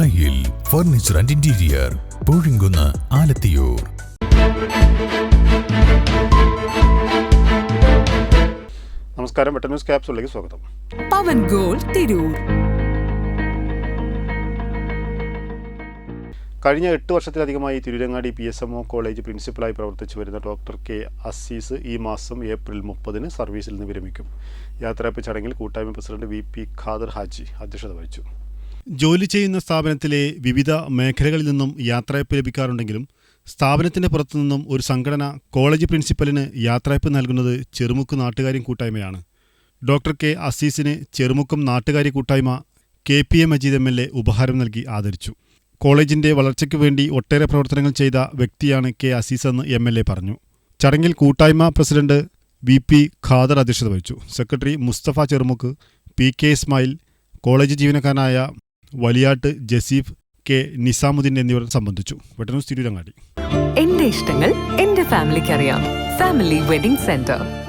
ദായിൽ furniture and interior Poozhikkunnu Alathiyur. നമസ്കാരം വെട്ട news ക്യാപ്സുകളിലേക്ക് സ്വാഗതം. പവൻ ഗോൾ തിരൂർ. കഴിഞ്ഞ എട്ട് വർഷത്തിലധികമായി Tirurangadi P S M O college പ്രിൻസിപ്പലായി പ്രവർത്തിച്ചു വരുന്ന ഡോക്ടർ കെ അസീസ് ഈ മാസം ഏപ്രിൽ മുപ്പതിന് സർവീസിൽ നിന്ന് വിരമിക്കും. യാത്രയപ്പ് ചടങ്ങിൽ കൂട്ടായ്മ president V P Khader Haji അധ്യക്ഷത വഹിച്ചു. ജോലി ചെയ്യുന്ന സ്ഥാപനത്തിലെ വിവിധ മേഖലകളിൽ നിന്നും യാത്രയപ്പ് ലഭിക്കാറുണ്ടെങ്കിലും സ്ഥാപനത്തിന്റെ പുറത്തുനിന്നും ഒരു സംഘടന കോളേജ് പ്രിൻസിപ്പലിന് യാത്രയപ്പ് നൽകുന്നത് ചെറുമുക്ക് നാട്ടുകാരി കൂട്ടായ്മയാണ്. ഡോക്ടർ കെ അസീസിന് ചെറുമുക്കം നാട്ടുകാരി കൂട്ടായ്മ K P A Majeed M L A ഉപഹാരം നൽകി ആദരിച്ചു. കോളേജിന്റെ വളർച്ചയ്ക്ക് വേണ്ടി ഒട്ടേറെ പ്രവർത്തനങ്ങൾ ചെയ്ത വ്യക്തിയാണ് കെ അസീസ് എന്ന് എം എൽ എ പറഞ്ഞു. ചടങ്ങിൽ കൂട്ടായ്മ പ്രസിഡന്റ് വി പി ഖാദർ അധ്യക്ഷത വഹിച്ചു. Secretary Mustafa Cherumukku P K Ismail college ജീവനക്കാരനായ വലിയാട്ട് ജസീഫ് കെ നിസാമുദ്ദീൻ എന്നിവർ സംബന്ധിച്ചു. വെട്ടനൂസ് തിരൂരങ്ങാടി എന്റെ ഇഷ്ടങ്ങൾ എന്റെ ഫാമിലിക്ക് അറിയാം. Family wedding centre